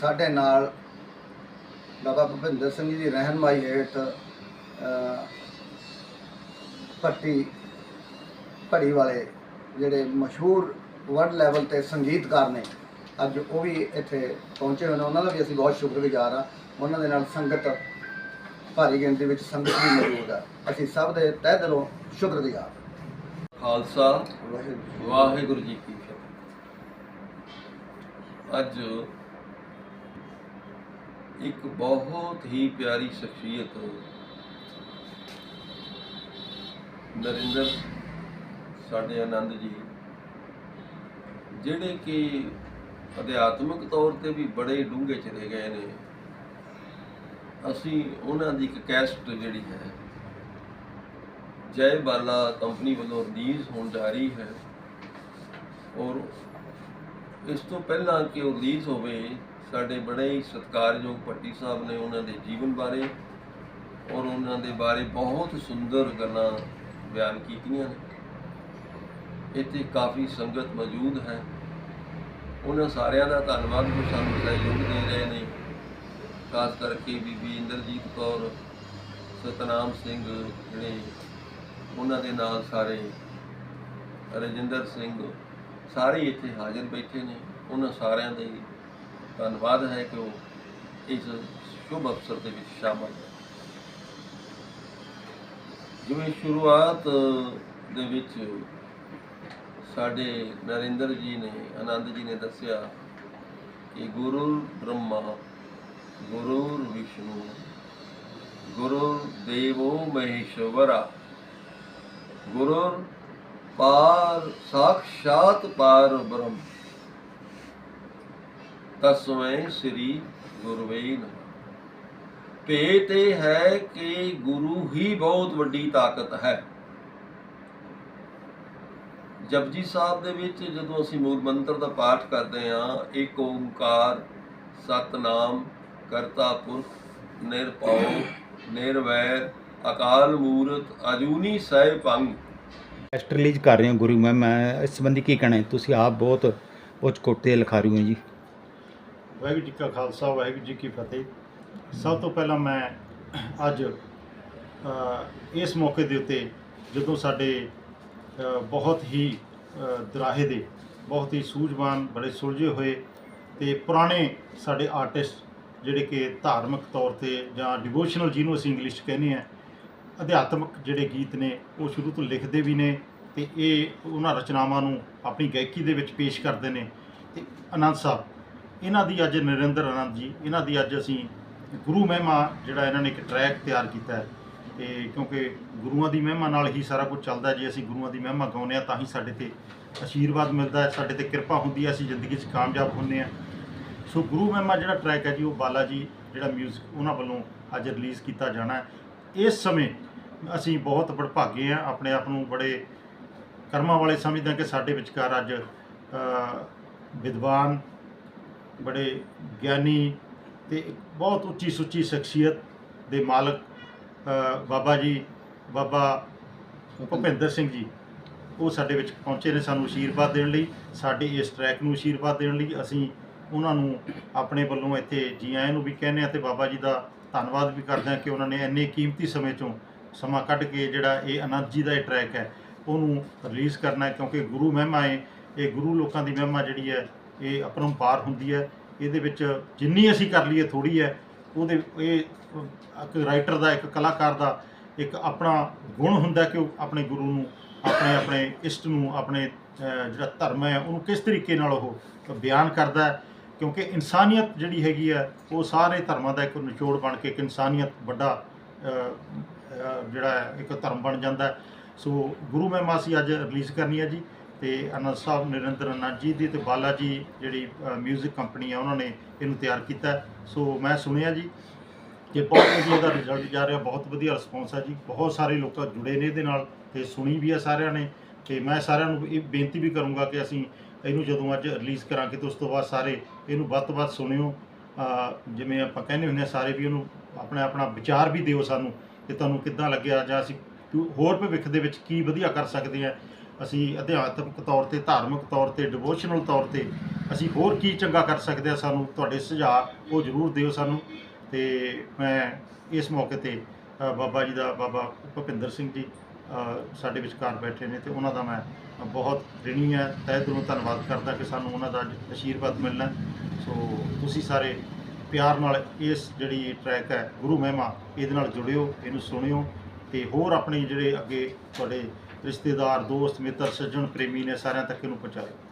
ਸਾਡੇ ਨਾਲ ਬਾਬਾ ਭੁਪਿੰਦਰ ਸਿੰਘ ਜੀ ਦੀ ਰਹਿਨਮਾਈ ਹੇਠ ਅ, ਭੱਟੀ ਭੜੀ ਵਾਲੇ ਜਿਹੜੇ ਮਸ਼ਹੂਰ ਵਰਲਡ ਲੈਵਲ ਤੇ ਸੰਗੀਤਕਾਰ ਨੇ ਅੱਜ ਉਹ ਵੀ ਇੱਥੇ ਪਹੁੰਚੇ ਹੋਏ ਨੇ। ਉਹਨਾਂ ਦਾ ਵੀ ਅਸੀਂ ਬਹੁਤ ਸ਼ੁਕਰਗੁਜ਼ਾਰ ਆ ਉਹਨਾਂ ਦੇ ਨਾਲ ਸੰਗਤ ਭਾਰੀ ਗਿਣਤੀ ਵਿੱਚ ਸੰਗਤ ਵੀ ਮੌਜੂਦ ਆ ਅਸੀਂ ਸਭ ਦੇ ਤਹਿ ਦਿਲੋਂ ਸ਼ੁਕਰਗੁਜ਼ਾਰ ਖਾਲਸਾ ਵਾਹਿਗੁਰੂ ਵਾਹਿਗੁਰੂ ਜੀ ਕੀ ਫਤਿਹ। ਅੱਜ ਇੱਕ ਬਹੁਤ ਹੀ ਪਿਆਰੀ ਸ਼ਖਸੀਅਤ ਨਰਿੰਦਰ, ਸਾਡੇ ਆਨੰਦ ਜੀ, ਜਿਹੜੇ ਕਿ ਅਧਿਆਤਮਿਕ ਤੌਰ ਤੇ ਵੀ ਬੜੇ ਡੂੰਘੇ ਚਲੇ ਗਏ ਨੇ, ਅਸੀਂ ਉਹਨਾਂ ਦੀ ਇੱਕ ਕੈਸਟ ਜਿਹੜੀ ਹੈ, ਜੈ ਬਾਲਾ ਕੰਪਨੀ ਵੱਲੋਂ ਰਿਲੀਜ਼ ਹੋਣ ਜਾ ਰਹੀ ਹੈ ਔਰ ਇਸ ਤੋਂ ਪਹਿਲਾਂ ਕਿ ਉਹ ਰਿਲੀਜ਼ ਹੋਵੇ, ਸਾਡੇ ਬੜੇ ਹੀ ਸਤਿਕਾਰਯੋਗ ਭੱਟੀ ਸਾਹਿਬ ਨੇ ਉਹਨਾਂ ਦੇ ਜੀਵਨ ਬਾਰੇ ਔਰ ਉਹਨਾਂ ਦੇ ਬਾਰੇ ਬਹੁਤ ਸੁੰਦਰ ਗੱਲਾਂ ਬਿਆਨ ਕੀਤੀਆਂ ਨੇ। ਇੱਥੇ ਕਾਫੀ ਸੰਗਤ ਮੌਜੂਦ ਹੈ। ਉਹਨਾਂ ਸਾਰਿਆਂ ਦਾ ਧੰਨਵਾਦ ਜੋ ਸਾਨੂੰ ਸਹਿਯੋਗ ਦੇ ਰਹੇ ਨੇ। ਖਾਸ ਕਰਕੇ ਬੀਬੀ ਇੰਦਰਜੀਤ ਕੌਰ, ਸਤਨਾਮ ਸਿੰਘ ਜਿਹੜੇ ਉਹਨਾਂ ਦੇ ਨਾਲ ਸਾਰੇ, ਰਜਿੰਦਰ ਸਿੰਘ ਸਾਰੇ ਇੱਥੇ ਹਾਜ਼ਰ ਬੈਠੇ ਨੇ। ਉਹਨਾਂ ਸਾਰਿਆਂ ਦਾ ਹੀ ਧੰਨਵਾਦ ਹੈ ਕਿ ਉਹ ਇਸ ਸ਼ੁਭ ਅਵਸਰ ਦੇ ਵਿੱਚ ਸ਼ਾਮਲ ਹੈ ਜਿਵੇਂ ਸ਼ੁਰੂਆਤ ਦੇ ਵਿੱਚ ਸਾਡੇ ਨਰਿੰਦਰ ਜੀ ਨੇ, ਆਨੰਦ ਜੀ ਨੇ ਦੱਸਿਆ ਕਿ ਗੁਰੂ ਬ੍ਰਹਮਾ, ਗੁਰੂ ਵਿਸ਼ਨੂੰ, ਗੁਰੂ ਦੇਵੋ ਮਹੇਸ਼ਵਰਾ, ਗੁਰੂ ਪਾਰ ਸਾਖਸ਼ਾਤ ਪਾਰ ਬ੍ਰਹਮ। ਤਸਮੈ ਸ੍ਰੀ ਗੁਰਵੇ ਨਮః। ਭੇਤ ਇਹ ਹੈ ਕਿ ਗੁਰੂ ਹੀ ਬਹੁਤ ਵੱਡੀ ਤਾਕਤ ਹੈ। ਜਪਜੀ ਸਾਹਿਬ ਦੇ ਵਿੱਚ ਜਦੋਂ ਅਸੀਂ ਮੂਲ ਮੰਤਰ ਦਾ ਪਾਠ ਕਰਦੇ ਹਾਂ, ਇੱਕ ਓੰਕਾਰ, ਸਤਨਾਮ, ਕਰਤਾ ਪੁਰਖ, ਨਿਰਭਉ, ਨਿਰਵੈਰ, ਅਕਾਲ ਮੂਰਤ, ਅਜੂਨੀ ਸਹਿ ਪੰਗ ਟੈਸਟ ਰਿਲੀਜ਼ ਕਰ ਰਹੇ ਹੋ ਗੁਰੂ ਮੈਂ ਮੈਂ ਇਸ ਸੰਬੰਧੀ ਕੀ ਕਹਿਣਾ ਹੈ? ਤੁਸੀਂ ਆਪ ਬਹੁਤ ਉੱਚ ਕੋਟੇ ਲਿਖਾਰੀ ਹੋ ਜੀ। ਵਾਹਿਗੁਰੂ ਜੀ ਕਾ ਖਾਲਸਾ ਵਾਹਿਗੁਰੂ ਜੀ ਕੀ ਫਤਿਹ। ਸਭ ਤੋਂ ਪਹਿਲਾਂ ਮੈਂ ਅੱਜ ਇਸ ਮੌਕੇ ਦੇ ਉੱਤੇ ਜਦੋਂ ਸਾਡੇ ਬਹੁਤ ਹੀ ਅ, ਦਰਾਹੇ ਦੇ ਬਹੁਤ ਹੀ ਸੂਝਵਾਨ ਬੜੇ ਸੁਲਝੇ ਹੋਏ ਤੇ ਪੁਰਾਣੇ ਸਾਡੇ ਆਰਟਿਸਟ ਜਿਹੜੇ ਕਿ ਧਾਰਮਿਕ ਤੌਰ ਤੇ ਜਾਂ ਡਿਵੋਸ਼ਨਲ ਜਿਹਨੂੰ ਅਸੀਂ ਇੰਗਲਿਸ਼ 'ਚ ਕਹਿੰਦੇ ਆ ਅਧਿਆਤਮਿਕ ਜਿਹੜੇ ਗੀਤ ਨੇ, ਉਹ ਸ਼ੁਰੂ ਤੋਂ ਲਿਖਦੇ ਵੀ ਨੇ ਤੇ ਇਹ ਉਹਨਾਂ ਰਚਨਾਵਾਂ ਨੂੰ ਆਪਣੀ ਗਾਇਕੀ ਦੇ ਵਿੱਚ ਪੇਸ਼ ਕਰਦੇ ਨੇ। ਤੇ ਆਨੰਦ ਸਾਹਿਬ, ਇਹਨਾਂ ਦੀ ਅੱਜ ਨਰਿੰਦਰ ਆਨੰਦ ਜੀ, ਇਹਨਾਂ ਦੀ ਅੱਜ ਅਸੀਂ ਗੁਰੂ ਮਹਿਮਾ ਜਿਹੜਾ ਇਹਨਾਂ ਨੇ ਇੱਕ ਟਰੈਕ ਤਿਆਰ ਕੀਤਾ ਹੈ। ਤੇ ਕਿਉਂਕਿ ਗੁਰੂਆਂ ਦੀ ਮਹਿਮਾ ਨਾਲ ਹੀ ਸਾਰਾ ਕੁਝ ਚੱਲਦਾ ਜੇ ਅਸੀਂ ਗੁਰੂਆਂ ਦੀ ਮਹਿਮਾ ਗਾਉਂਦੇ ਆ ਤਾਂ ਹੀ ਸਾਡੇ ਤੇ ਆਸ਼ੀਰਵਾਦ ਮਿਲਦਾ ਹੈ, ਸਾਡੇ ਤੇ ਕਿਰਪਾ ਹੁੰਦੀ ਹੈ, ਅਸੀਂ ਜ਼ਿੰਦਗੀ 'ਚ ਕਾਮਯਾਬ ਹੁੰਦੇ ਆ ਸੋ ਗੁਰੂ ਮਹਿਮਾ ਜਿਹੜਾ ਟਰੈਕ ਹੈ ਜੀ, ਉਹ ਬਾਲਾ ਜੀ ਜਿਹੜਾ 뮤직 ਉਹਨਾਂ ਵੱਲੋਂ ਅੱਜ ਰਿਲੀਜ਼ ਕੀਤਾ ਜਾਣਾ ਇਸ ਸਮੇਂ ਅਸੀਂ ਬਹੁਤ ਵਡਭਾਗੇ ਆ ਆਪਣੇ ਆਪ ਨੂੰ ਬੜੇ ਕਰਮਾਂ ਵਾਲੇ ਸਮਝਦੇ ਹਾਂ ਕਿ ਸਾਡੇ ਵਿਚਕਾਰ ਅੱਜ ਵਿਦਵਾਨ, ਬੜੇ ਗਿਆਨੀ ਤੇ ਬਹੁਤ ਉੱਚੀ ਸੁੱਚੀ ਸ਼ਖਸੀਅਤ ਦੇ ਮਾਲਕ ਬਾਬਾ ਜੀ, ਬਾਬਾ ਭੁਪਿੰਦਰ ਸਿੰਘ ਜੀ, ਉਹ ਸਾਡੇ ਵਿੱਚ ਪਹੁੰਚੇ ਨੇ ਸਾਨੂੰ ਅਸ਼ੀਰਵਾਦ ਦੇਣ ਲਈ, ਸਾਡੇ ਇਸ ਟਰੈਕ ਨੂੰ ਅਸ਼ੀਰਵਾਦ ਦੇਣ ਲਈ, ਅਸੀਂ ਉਹਨਾਂ ਨੂੰ ਆਪਣੇ ਵੱਲੋਂ ਇੱਥੇ ਜੀ ਆਇਆਂ ਨੂੰ ਵੀ ਕਹਿੰਦੇ ਆ ਤੇ ਬਾਬਾ ਜੀ ਦਾ ਧੰਨਵਾਦ ਵੀ ਕਰਦੇ ਹਾਂ ਕਿ ਉਹਨਾਂ ਨੇ ਇੰਨੇ ਕੀਮਤੀ ਸਮੇਂ ਚੋਂ ਸਮਾਂ ਕੱਢ ਕੇ ਜਿਹੜਾ ਇਹ ਆਨੰਦ ਜੀ ਦਾ ਇਹ ਟਰੈਕ ਹੈ, ਉਹਨੂੰ ਰਿਲੀਜ਼ ਕਰਨਾ ਕਿਉਂਕਿ ਗੁਰੂ ਮਹਿਮਾ ਹੈ, ਇਹ ਗੁਰੂ ਲੋਕਾਂ ਦੀ ਮਹਿਮਾ ਜਿਹੜੀ ਹੈ, ਇਹ ਅਪਰੰਪਾਰ ਹੁੰਦੀ ਹੈ। ਇਹਦੇ ਵਿੱਚ ਜਿੰਨੀ ਅਸੀਂ ਕਰ ਲਈਏ ਥੋੜੀ ਹੈ, ਉਹਦੇ ਇਹ ਇੱਕ ਰਾਈਟਰ ਦਾ, ਇੱਕ ਕਲਾਕਾਰ ਦਾ ਇੱਕ ਆਪਣਾ ਗੁਣ ਹੁੰਦਾ ਕਿ ਉਹ ਆਪਣੇ ਗੁਰੂ ਨੂੰ, ਆਪਣੇ ਆਪਣੇ ਇਸ਼ਟ ਨੂੰ, ਆਪਣੇ ਜਿਹੜਾ ਧਰਮ ਹੈ, ਉਹਨੂੰ ਕਿਸ ਤਰੀਕੇ ਨਾਲ ਉਹ ਬਿਆਨ ਕਰਦਾ ਕਿਉਂਕਿ ਇਨਸਾਨੀਅਤ ਜਿਹੜੀ ਹੈਗੀ ਹੈ ਉਹ ਸਾਰੇ ਧਰਮਾਂ ਦਾ ਇੱਕ ਨਿਚੋੜ ਬਣ ਕੇ ਇੱਕ ਇਨਸਾਨੀਅਤ ਵੱਡਾ ਜਿਹੜਾ ਇੱਕ ਧਰਮ ਬਣ ਜਾਂਦਾ ਸੋ ਗੁਰੂ ਮਹਿਮਾ ਅਸੀਂ ਅੱਜ ਰਿਲੀਜ਼ ਕਰਨੀ ਹੈ ਜੀ ਤੇ ਆਨੰਦ ਸਾਹਿਬ ਨਰਿੰਦਰ ਅਨੰਦ ਜੀ ਦੀ ਤੇ ਬਾਲਾ ਜੀ ਜਿਹੜੀ 뮤직 ਕੰਪਨੀ ਆ, ਉਹਨਾਂ ਨੇ ਇਹਨੂੰ ਤਿਆਰ ਕੀਤਾ ਸੋ ਮੈਂ ਸੁਣਿਆ ਜੀ ਕਿ ਬਹੁਤ ਵਧੀਆ ਦਾ ਰਿਜ਼ਲਟ ਜਾ ਰਿਹਾ, ਬਹੁਤ ਵਧੀਆ ਰਿਸਪੌਂਸ ਹੈ ਜੀ। ਬਹੁਤ ਸਾਰੇ ਲੋਕ ਜੁੜੇ ਨੇ ਇਹਦੇ ਨਾਲ ਤੇ ਸੁਣੀ ਵੀ ਹੈ ਸਾਰਿਆਂ ਨੇ। ਤੇ ਮੈਂ ਸਾਰਿਆਂ ਨੂੰ ਇਹ ਬੇਨਤੀ ਵੀ ਕਰੂੰਗਾ ਕਿ ਅਸੀਂ ਇਹਨੂੰ ਜਦੋਂ ਅੱਜ ਰਿਲੀਜ਼ ਕਰਾਂਗੇ ਤੇ ਉਸ ਤੋਂ ਬਾਅਦ ਸਾਰੇ ਇਹਨੂੰ ਵੱਧ ਤੋਂ ਵੱਧ ਸੁਣਿਓ। ਜਿਵੇਂ ਆਪਾਂ ਕਹਿੰਦੇ ਹੁੰਦੇ ਆ ਸਾਰੇ ਵੀ ਉਹਨੂੰ ਆਪਣਾ ਆਪਣਾ ਵਿਚਾਰ ਵੀ ਦਿਓ ਸਾਨੂੰ ਕਿ ਤੁਹਾਨੂੰ ਕਿੱਦਾਂ ਲੱਗਿਆ ਜਾਂ ਅਸੀਂ ਹੋਰ ਭਵਿੱਖ ਦੇ ਵਿੱਚ ਕੀ ਵਧੀਆ ਕਰ ਸਕਦੇ ਆ ਅਸੀਂ ਅਧਿਆਤਮਿਕ ਤੌਰ ਤੇ, ਧਾਰਮਿਕ ਤੌਰ ਤੇ ਡਿਵੋਸ਼ਨਲ ਤੌਰ ਤੇ ਅਸੀਂ ਹੋਰ ਕੀ ਚੰਗਾ ਕਰ ਸਕਦੇ ਆ ਸਾਨੂੰ ਤੁਹਾਡੇ ਸੁਝਾਅ ਉਹ ਜ਼ਰੂਰ ਦਿਓ ਸਾਨੂੰ। ਤੇ ਮੈਂ ਇਸ ਮੌਕੇ ਤੇ ਬਾਬਾ ਜੀ ਦਾ ਬਾਬਾ ਭੁਪਿੰਦਰ ਸਿੰਘ ਜੀ ਸਾਡੇ ਵਿਚਕਾਰ ਬੈਠੇ ਨੇ ਤੇ ਉਹਨਾਂ ਦਾ ਮੈਂ ਬਹੁਤ ਰਿਣੀ ਹੈ। ਤਹਿ ਦਿਲੋਂ ਧੰਨਵਾਦ ਕਰਦਾ ਕਿ ਸਾਨੂੰ ਉਹਨਾਂ ਦਾ ਅੱਜ ਅਸ਼ੀਰਵਾਦ ਮਿਲਣਾ ਸੋ ਤੁਸੀਂ ਸਾਰੇ ਪਿਆਰ ਨਾਲ ਇਸ ਜਿਹੜੀ ਟਰੈਕ ਹੈ, ਗੁਰੂ ਮਹਿਮਾ, ਇਹਦੇ ਨਾਲ ਜੁੜਿਓ, ਇਹਨੂੰ ਸੁਣਿਓ ਤੇ ਹੋਰ ਆਪਣੇ ਜਿਹੜੇ ਅੱਗੇ ਤੁਹਾਡੇ ਰਿਸ਼ਤੇਦਾਰ, ਦੋਸਤ, ਮਿੱਤਰ, ਸੱਜਣ, ਪ੍ਰੇਮੀ ਨੇ ਸਾਰਿਆਂ ਤੱਕ ਇਹਨੂੰ ਪਹੁੰਚਾਇਓ